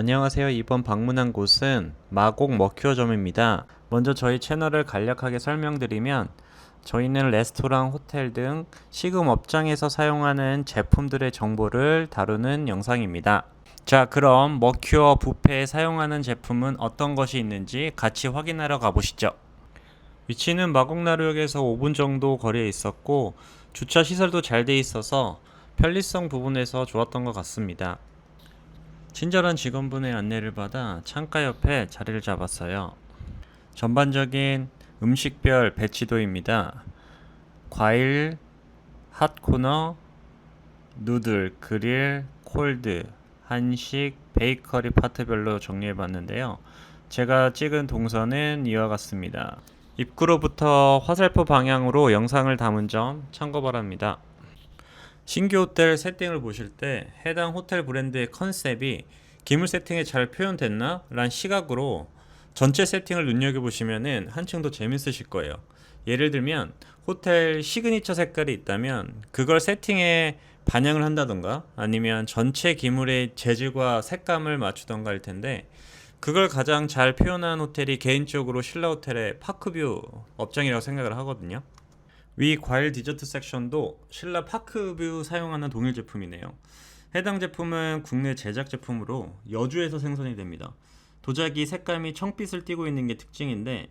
안녕하세요. 이번 방문한 곳은 마곡 머큐어점입니다. 먼저 저희 채널을 간략하게 설명드리면 저희는 레스토랑, 호텔 등 식음 업장에서 사용하는 제품들의 정보를 다루는 영상입니다. 자, 그럼 머큐어 뷔페에 사용하는 제품은 어떤 것이 있는지 같이 확인하러 가보시죠. 위치는 마곡나루역에서 5분 정도 거리에 있었고 주차 시설도 잘 돼 있어서 편리성 부분에서 좋았던 것 같습니다. 친절한 직원분의 안내를 받아 창가 옆에 자리를 잡았어요. 전반적인 음식별 배치도입니다. 과일, 핫 코너, 누들, 그릴, 콜드, 한식, 베이커리 파트별로 정리해 봤는데요. 제가 찍은 동선은 이와 같습니다. 입구로부터 화살표 방향으로 영상을 담은 점 참고 바랍니다. 신규 호텔 세팅을 보실 때 해당 호텔 브랜드의 컨셉이 기물 세팅에 잘 표현됐나? 란 시각으로 전체 세팅을 눈여겨보시면은 한층 더 재밌으실 거예요. 예를 들면 호텔 시그니처 색깔이 있다면 그걸 세팅에 반영을 한다던가 아니면 전체 기물의 재질과 색감을 맞추던가 할 텐데 그걸 가장 잘 표현한 호텔이 개인적으로 신라 호텔의 파크뷰 업장이라고 생각을 하거든요. 위 과일 디저트 섹션도 신라 파크뷰 사용하는 동일 제품이네요. 해당 제품은 국내 제작 제품으로 여주에서 생산이 됩니다. 도자기 색감이 청빛을 띠고 있는 게 특징인데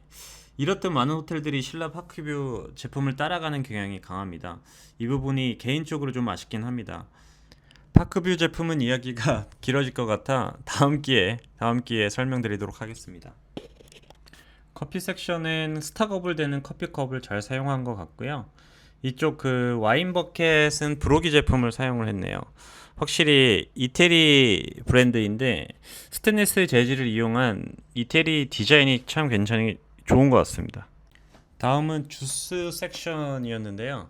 이렇듯 많은 호텔들이 신라 파크뷰 제품을 따라가는 경향이 강합니다. 이 부분이 개인적으로 좀 아쉽긴 합니다. 파크뷰 제품은 이야기가 길어질 것 같아 다음 기회에 다음 기회에 설명드리도록 하겠습니다. 커피 섹션은 스타컵을 대는 커피컵을 잘 사용한 것 같고요. 이쪽 그 와인 버켓은 브로기 제품을 사용을 했네요. 확실히 이태리 브랜드인데 스테인리스 재질을 이용한 이태리 디자인이 참 괜찮이 좋은 것 같습니다. 다음은 주스 섹션이었는데요.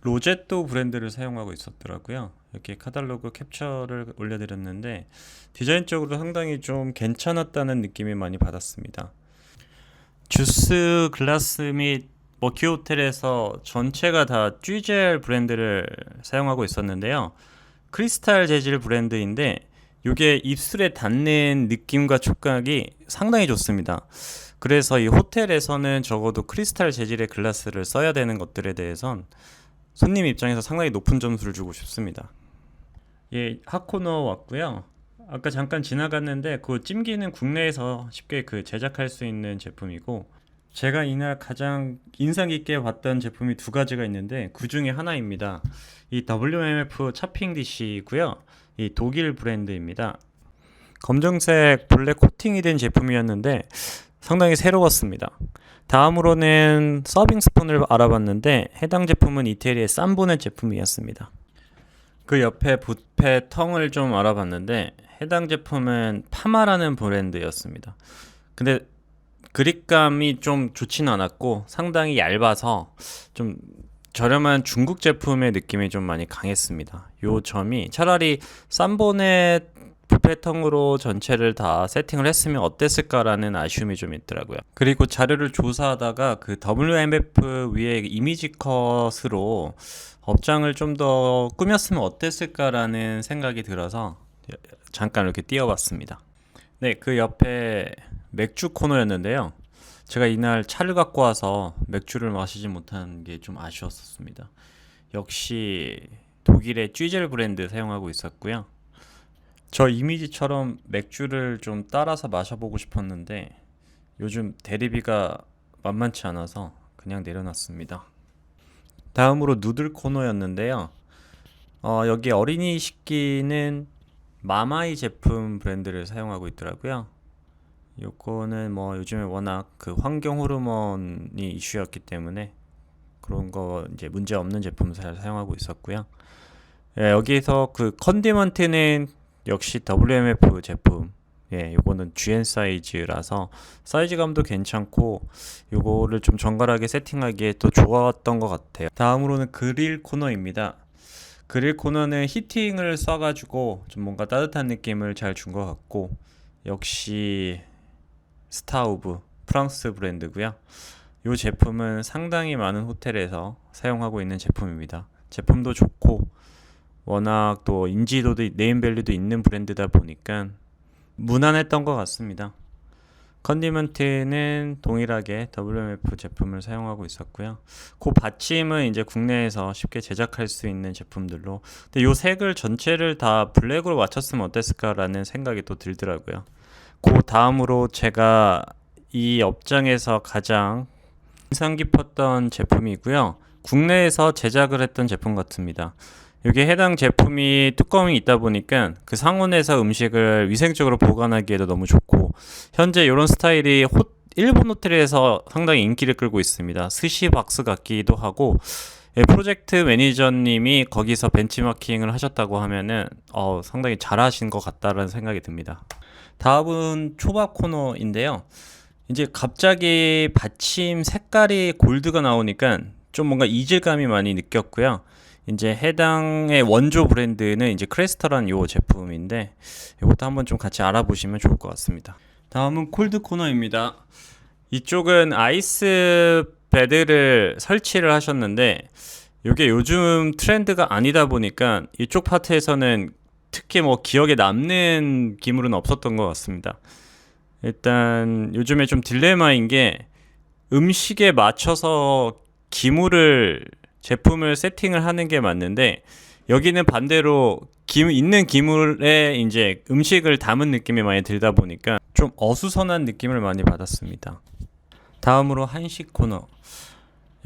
로제또 브랜드를 사용하고 있었더라고요. 이렇게 카탈로그 캡처를 올려드렸는데 디자인적으로 상당히 좀 괜찮았다는 느낌이 많이 받았습니다. 주스 글라스 및 머큐 호텔에서 전체가 다 쥐젤 브랜드를 사용하고 있었는데요. 크리스탈 재질 브랜드인데 이게 입술에 닿는 느낌과 촉각이 상당히 좋습니다. 그래서 이 호텔에서는 적어도 크리스탈 재질의 글라스를 써야 되는 것들에 대해선 손님 입장에서 상당히 높은 점수를 주고 싶습니다. 예, 핫코너 왔고요. 아까 잠깐 지나갔는데 그 찜기는 국내에서 쉽게 그 제작할 수 있는 제품이고 제가 이날 가장 인상 깊게 봤던 제품이 두 가지가 있는데 그 중에 하나입니다. 이 WMF 차핑 디시고요. 이 독일 브랜드입니다. 검정색 블랙 코팅이 된 제품이었는데 상당히 새로웠습니다. 다음으로는 서빙 스푼을 알아봤는데 해당 제품은 이태리의 쌈보넷 제품이었습니다. 그 옆에 붓페 텅을 좀 알아봤는데 해당 제품은 파마라는 브랜드였습니다. 근데 그립감이 좀 좋지는 않았고 상당히 얇아서 좀 저렴한 중국 제품의 느낌이 좀 많이 강했습니다. 요 점이 차라리 쌈보넷 붓페텅으로 전체를 다 세팅을 했으면 어땠을까라는 아쉬움이 좀 있더라고요. 그리고 자료를 조사하다가 그 WMF 위에 이미지 컷으로 업장을 좀 더 꾸몄으면 어땠을까라는 생각이 들어서 잠깐 이렇게 띄워봤습니다. 네, 그 옆에 맥주 코너였는데요. 제가 이날 차를 갖고 와서 맥주를 마시지 못한 게 좀 아쉬웠었습니다. 역시 독일의 쥐젤 브랜드 사용하고 있었고요. 저 이미지처럼 맥주를 좀 따라서 마셔보고 싶었는데 요즘 대리비가 만만치 않아서 그냥 내려놨습니다. 다음으로 누들 코너였는데요. 어, 여기 어린이 식기는 마마이 제품 브랜드를 사용하고 있더라고요. 요거는 뭐 요즘에 워낙 그 환경 호르몬이 이슈였기 때문에 그런 거 이제 문제 없는 제품 잘 사용하고 있었고요. 예, 여기서 그 컨디먼트는 역시 WMF 제품. 예, 요거는 GN 사이즈라서 사이즈감도 괜찮고 요거를 좀 정갈하게 세팅하기에 더 좋았던 것 같아요. 다음으로는 그릴 코너입니다. 그릴 코너는 히팅을 써가지고 좀 뭔가 따뜻한 느낌을 잘 준 것 같고 역시 스타우브 프랑스 브랜드고요. 이 제품은 상당히 많은 호텔에서 사용하고 있는 제품입니다. 제품도 좋고 워낙 또 인지도도 네임밸류도 있는 브랜드다 보니까 무난했던 것 같습니다. 컨디먼트는 동일하게 WMF 제품을 사용하고 있었고요. 그 받침은 이제 국내에서 쉽게 제작할 수 있는 제품들로. 근데 요 색을 전체를 다 블랙으로 맞췄으면 어땠을까라는 생각이 또 들더라고요. 그 다음으로 제가 이 업장에서 가장 인상 깊었던 제품이고요. 국내에서 제작을 했던 제품 같습니다. 여기 해당 제품이 뚜껑이 있다 보니까 그 상온에서 음식을 위생적으로 보관하기에도 너무 좋고 현재 이런 스타일이 호, 일본 호텔에서 상당히 인기를 끌고 있습니다. 스시 박스 같기도 하고 예, 프로젝트 매니저님이 거기서 벤치마킹을 하셨다고 하면은 어, 상당히 잘하신 것 같다라는 생각이 듭니다. 다음은 초밥 코너인데요. 이제 갑자기 받침 색깔이 골드가 나오니까 좀 뭔가 이질감이 많이 느꼈고요. 이제 해당의 원조 브랜드는 이제 크레스터란 요 제품인데 이것도 한번 좀 같이 알아보시면 좋을 것 같습니다. 다음은 콜드 코너입니다. 이쪽은 아이스 베드를 설치를 하셨는데 이게 요즘 트렌드가 아니다 보니까 이쪽 파트에서는 특히 뭐 기억에 남는 기물은 없었던 것 같습니다. 일단 요즘에 좀 딜레마인 게 음식에 맞춰서 기물을 제품을 세팅을 하는 게 맞는데 여기는 반대로 기, 있는 기물에 이제 음식을 담은 느낌이 많이 들다 보니까 좀 어수선한 느낌을 많이 받았습니다. 다음으로 한식 코너.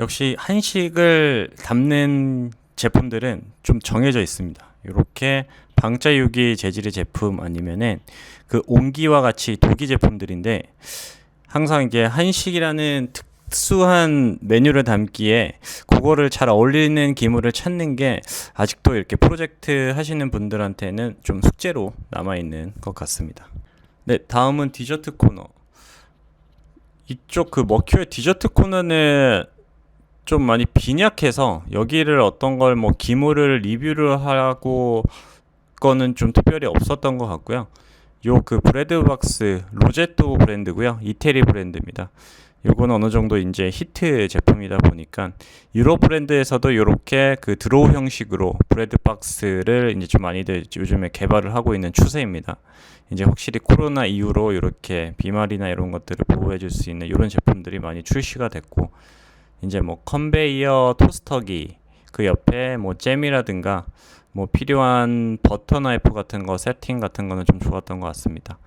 역시 한식을 담는 제품들은 좀 정해져 있습니다. 이렇게 방자유기 재질의 제품 아니면은 그 옹기와 같이 도기 제품들인데 항상 이제 한식이라는 특 수한 메뉴를 담기에 그거를 잘 어울리는 기물을 찾는 게 아직도 이렇게 프로젝트 하시는 분들한테는 좀 숙제로 남아 있는 것 같습니다. 네, 다음은 디저트 코너. 이쪽 그 머큐의 디저트 코너는 좀 많이 빈약해서 여기를 어떤 걸 뭐 기물을 리뷰를 하고 거는 좀 특별히 없었던 것 같고요. 요 그 브레드 박스 로제토 브랜드고요. 이태리 브랜드입니다. 요건 어느 정도 이제 히트 제품이다 보니까 유로 브랜드에서도 이렇게 그 드로우 형식으로 브레드 박스를 이제 좀 많이들 요즘에 개발을 하고 있는 추세입니다. 이제 확실히 코로나 이후로 이렇게 비말이나 이런 것들을 보호해 줄 수 있는 이런 제품들이 많이 출시가 됐고 이제 뭐 컨베이어 토스터기 그 옆에 뭐 잼이라든가 뭐 필요한 버터 나이프 같은 거 세팅 같은 거는 좀 좋았던 것 같습니다.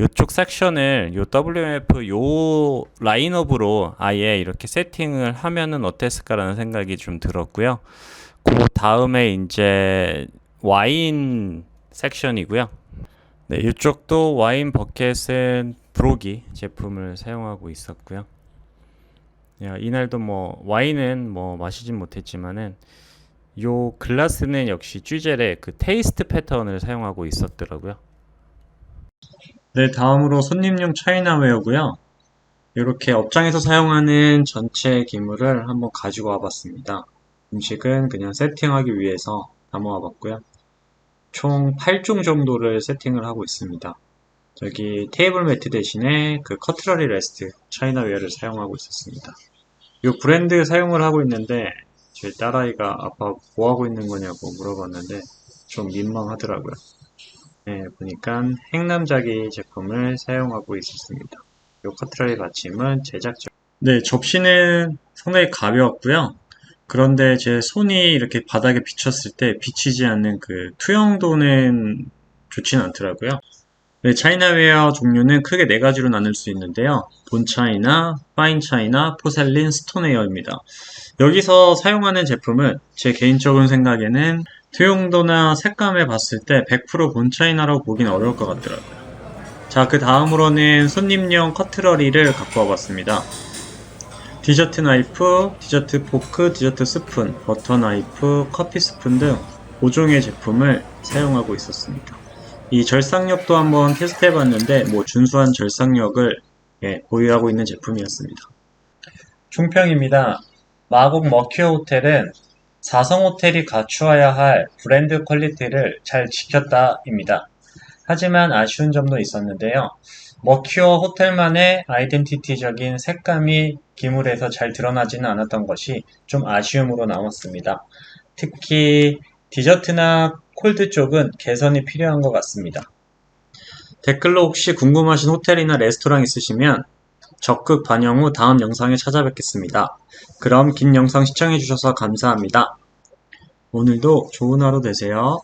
이쪽 섹션을 요 WMF 요 라인업으로 아예 이렇게 세팅을 하면은 어땠을까라는 생각이 좀 들었고요. 그 다음에 이제 와인 섹션이고요. 네, 이쪽도 와인 버켓은 브로기 제품을 사용하고 있었고요. 야, 이날도 뭐 와인은 뭐 마시진 못했지만은 요 글라스는 역시 쥐젤의 그 테이스트 패턴을 사용하고 있었더라고요. 네, 다음으로 손님용 차이나웨어고요. 이렇게 업장에서 사용하는 전체 기물을 한번 가지고 와봤습니다. 음식은 그냥 세팅하기 위해서 담아와 봤고요. 총 8종 정도를 세팅을 하고 있습니다. 저기 테이블 매트 대신에 그 커트러리 레스트 차이나웨어를 사용하고 있었습니다. 이 브랜드 사용을 하고 있는데 제 딸아이가 아빠 뭐 하고 있는 거냐고 물어봤는데 좀 민망하더라고요. 네, 보니까 행남자기 제품을 사용하고 있었습니다. 이 커트라리 받침은 제작적. 네, 접시는 상당히 가벼웠고요. 그런데 제 손이 이렇게 바닥에 비쳤을 때 비치지 않는 그 투영도는 좋지는 않더라고요. 네, 차이나웨어 종류는 크게 네 가지로 나눌 수 있는데요. 본 차이나, 파인 차이나, 포셀린, 스톤웨어입니다. 여기서 사용하는 제품은 제 개인적인 생각에는 투용도나 색감에 봤을 때 100% 본차이나라고 보기는 어려울 것 같더라고요. 자, 그 다음으로는 손님용 커트러리를 갖고 와봤습니다. 디저트 나이프, 디저트 포크, 디저트 스푼, 버터 나이프, 커피 스푼 등 5종의 제품을 사용하고 있었습니다. 이 절삭력도 한번 테스트 해봤는데 뭐 준수한 절삭력을 예, 보유하고 있는 제품이었습니다. 총평입니다. 마곡 머큐어 호텔은 4성 호텔이 갖추어야 할 브랜드 퀄리티를 잘 지켰다입니다. 하지만 아쉬운 점도 있었는데요. 머큐어 호텔만의 아이덴티티적인 색감이 기물에서 잘 드러나지는 않았던 것이 좀 아쉬움으로 남았습니다. 특히 디저트나 콜드 쪽은 개선이 필요한 것 같습니다. 댓글로 혹시 궁금하신 호텔이나 레스토랑 있으시면 적극 반영 후 다음 영상에 찾아뵙겠습니다. 그럼 긴 영상 시청해주셔서 감사합니다. 오늘도 좋은 하루 되세요.